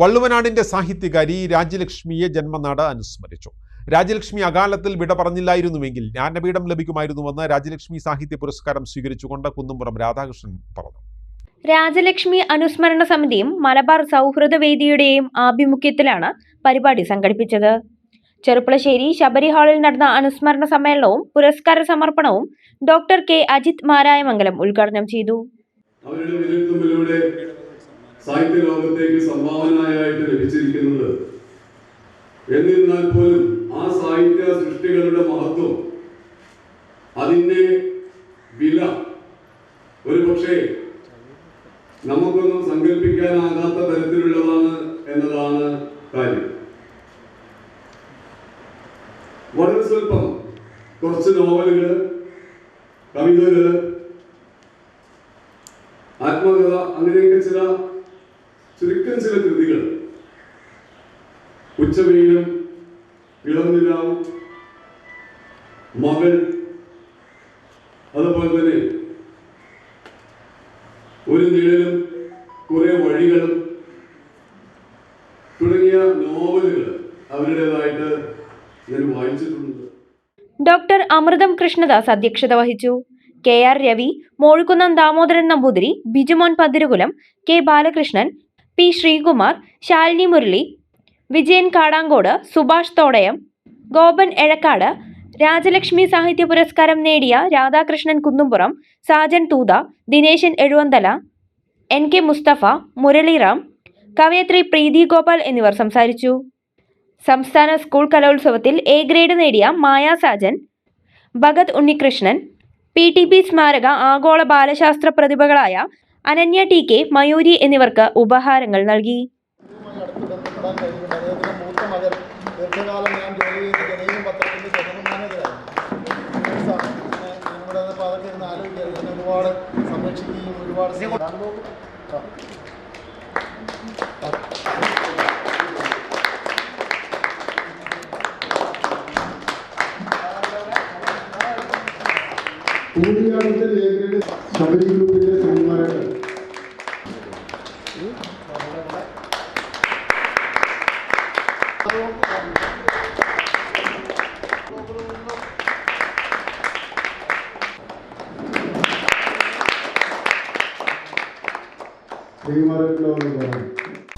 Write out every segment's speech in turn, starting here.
വള്ളുവനാടിന്റെ സാഹിത്യകാരി രാജ്യലക്ഷ്മിയെ ജന്മനാട് അനുസ്മരിച്ചു. രാജ്യലക്ഷ്മി അകാലത്തിൽ വിട പറഞ്ഞില്ലായിരുന്നുവെങ്കിൽ ജ്ഞാനപീഠം ലഭിക്കുമായിരുന്നുവെന്ന് രാജ്യലക്ഷ്മി സാഹിത്യ പുരസ്കാരം സ്വീകരിച്ചുകൊണ്ട് കുന്നുംപുറം രാധാകൃഷ്ണൻ പറഞ്ഞു. രാജലക്ഷ്മി അനുസ്മരണ സമിതിയും മലബാർ സൗഹൃദ വേദിയുടെയും ആഭിമുഖ്യത്തിലാണ് പരിപാടി സംഘടിപ്പിച്ചത്. ചെറുപ്പളശ്ശേരി ശബരി ഹാളിൽ നടന്ന അനുസ്മരണ സമ്മേളനവും പുരസ്കാര സമർപ്പണവും ഡോക്ടർ കെ. അജിത് മാരായമംഗലം ഉദ്ഘാടനം ചെയ്തു. സാഹിത്യ ലോകത്തേക്ക് സംഭാവനയായിട്ട് ലഭിച്ചിരിക്കുന്നത് എന്നിരുന്നാൽ പോലും ആ സാഹിത്യ സൃഷ്ടികളുടെ മഹത്വം അതിന്റെ വില ഒരു പക്ഷേ നമുക്കൊന്നും സങ്കല്പിക്കാനാകാത്ത തരത്തിലുള്ളതാണ് എന്നതാണ് കാര്യം. വളരെ സ്വല്പം കുറച്ച് നോവലുകൾ കവിതകൾ ആത്മകഥ അങ്ങനെയൊക്കെ ചില ചുരുക്കം ചില കൃതികൾ. ഉച്ചവെയിലും ഇളം നിലാവും മകൾ അതുപോലെ തന്നെ ഒരു നിഴലും കുറെ വഴികളും തുടങ്ങിയ നോവലുകൾ അവരുടേതായിട്ട് ഞാൻ വായിച്ചിട്ടുണ്ട്. ഡോക്ടർ അമൃതം കൃഷ്ണദാസ് അധ്യക്ഷത വഹിച്ചു. K R Ravi Mozhikkunnam Damodaran Namboothiri Bijumon Pathirukulam K Balakrishnan P Sreekumar Shalini Murali Vijayan Kadankode Subhash Thodayam Gopan Ezhakkad Rajalakshmi സാഹിത്യ പുരസ്കാരം നേടിയ രാധാകൃഷ്ണൻ കുന്നുംപുറം സാജൻ തൂത ദിനേശൻ എഴുവന്തല എൻ കെ മുസ്തഫ മുരളിറാം കവയത്രി പ്രീതി ഗോപാൽ എന്നിവർ സംസാരിച്ചു. സംസ്ഥാന സ്കൂൾ കലോത്സവത്തിൽ എ ഗ്രേഡ് നേടിയ Maya Sajan Bhagath Unnikrishnan P T P സ്മാരക ആഗോള ബാലശാസ്ത്ര പ്രതിഭകളായ അനന്യ ടി കെ മയൂരി എന്നിവർക്ക് ഉപഹാരങ്ങൾ നൽകി. കഴിഞ്ഞിട്ടുണ്ട് അദ്ദേഹത്തിന്റെ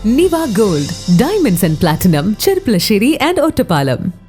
Niva Gold, Diamonds and Platinum, Cherpalasheri and Ottapalam.